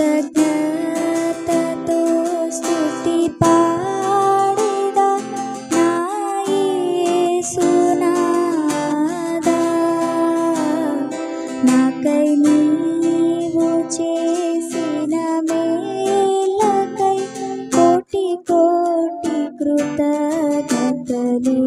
కృతజ్ఞతతో స్తుతి పాడేదా నా యేసునాదా నాకై నీవు చేసిన మేలకై కోటి కోటి కృతజ్ఞతలు.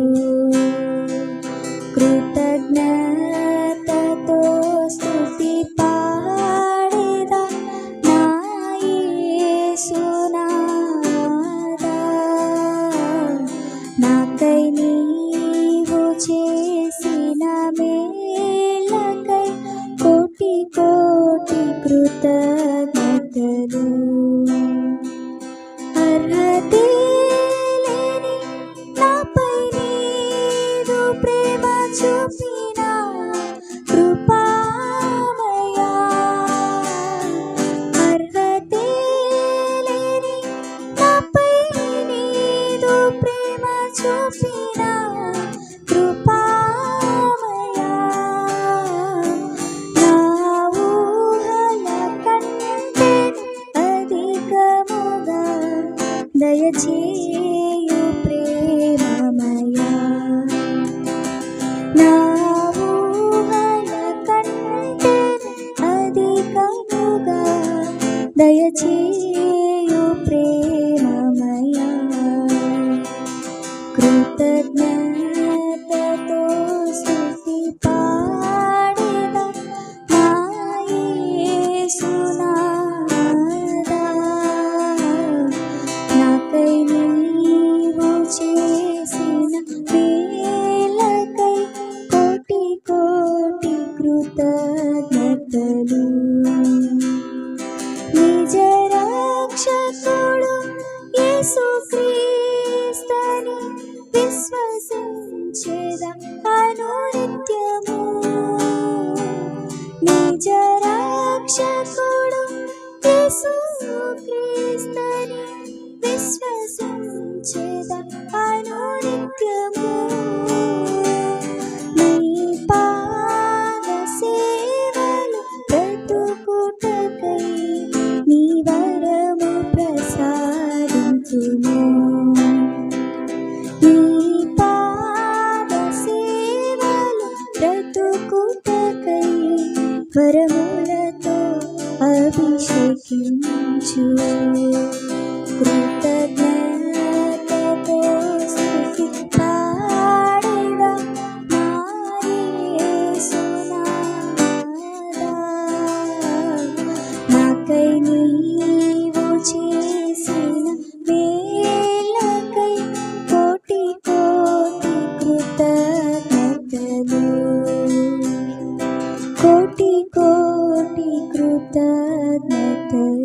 కృతజ్ఞతలు. అర్హతే లేని నాపై నీదు ప్రేమ చూపిన కృపామయా. అర్హతే లేని నాపై నీదు ప్రేమ చూపిన దయచేయు ప్రేమమయా. నా ఊహల కంటే అధికముగా దయచేయు ప్రేమమయా. కృతజ్ఞ కృతజ్ఞతలు. నిజ రక్షకుడు యేసుక్రీస్తుని విశ్వసించేదా అనునిత్యము. నిజ రక్షకుడు యేసుక్రీస్తుని బ్రతుకుటకై వరములతో అభిషేకించు. కోటి కోటి కృతజ్ఞతలు